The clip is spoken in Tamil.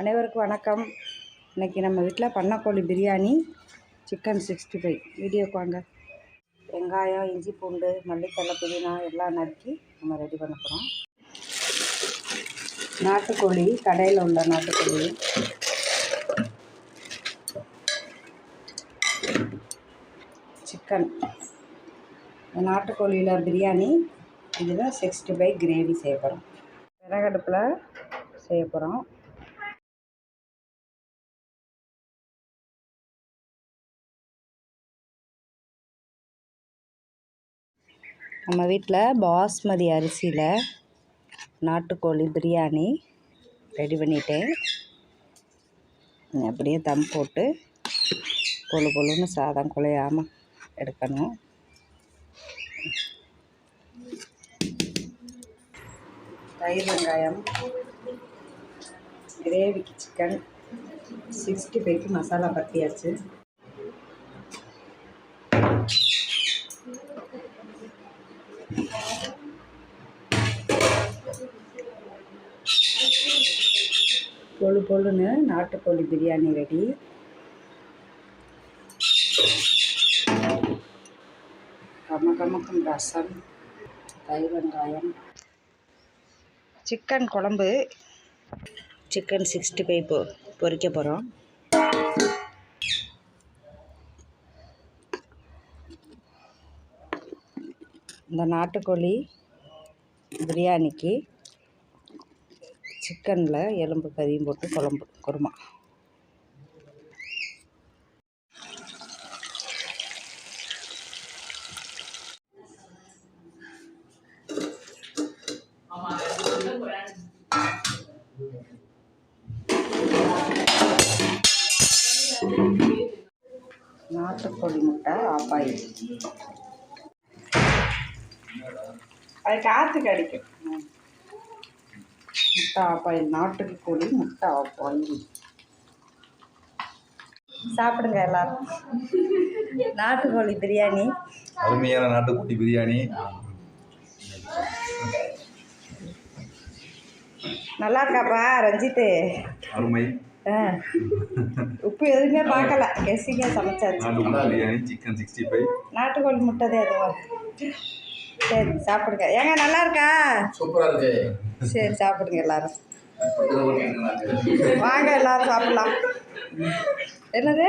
அனைவருக்கும் வணக்கம். இன்றைக்கி நம்ம வீட்டில் பண்ணக்கோழி பிரியாணி சிக்கன் சிக்ஸ்டி ஃபைவ். வீடியோக்கு வாங்க. வெங்காயம் இஞ்சி பூண்டு மல்லித்தலை புதினா எல்லாம் நறுக்கி நம்ம ரெடி பண்ண போகிறோம் நாட்டுக்கோழி கடையில் உள்ள நாட்டுக்கோழி. சிக்கன். நாட்டுக்கோழியில் பிரியாணி இதில் சிக்ஸ்டி ஃபைவ் கிரேவி செய்ய போகிறோம் விறகடுப்பில் செய்ய போகிறோம் நம்ம வீட்டில் பாஸ்மதி அரிசியில் நாட்டுக்கோழி பிரியாணி ரெடி பண்ணிட்டேன். அப்படியே தம் போட்டு பொழு பொழுன்னு சாதம் குழையாமல் எடுக்கணும். தயிர் வெங்காயம் கிரேவிக்கு சிக்கன் சிக்ஸ்டி ஃபைவ்க்கு மசாலா பற்றியாச்சு பொழு பொழுன்னு நாட்டுக்கோழி பிரியாணி ரெடி. கமகமக்கும் ரசம் தயிர் வெங்காயம். சிக்கன் குழம்பு சிக்கன் சிக்ஸ்டி ஃபைவ் பொ பொறிக்க போகிறோம் இந்த நாட்டுக்கோழி பிரியாணிக்கு சிக்கனில் எலும்பு கறியும் போட்டு குழம்பு குருமா. நாட்டுக்கோழி முட்டை ஆப்பாயிடுச்சு அது காற்றுக்கு அடிக்கும். முட்டை ஆப்பாயில் நாட்டுக்கு கோழி முட்டை ஆப்பாயில் சாப்பிடுங்க எல்லாரும். நாட்டுக்கோழி பிரியாணி. அருமையான நாட்டுக்குட்டி பிரியாணி. நல்லா இருக்காப்பா ரஞ்சித்து? அருமை. உப்பு எதுவுமே பார்க்கல. கெசிங்க சமைச்சாச்சு. நாட்டுக்கோழி முட்டை தான் எதுவும். சரி சாப்பிடுங்க. ஏங்க நல்லா இருக்கா? சூப்பராக இருக்கு. சரி சாப்பிடுங்க எல்லாரும். வாங்க எல்லாரும் சாப்பிடலாம். என்னது?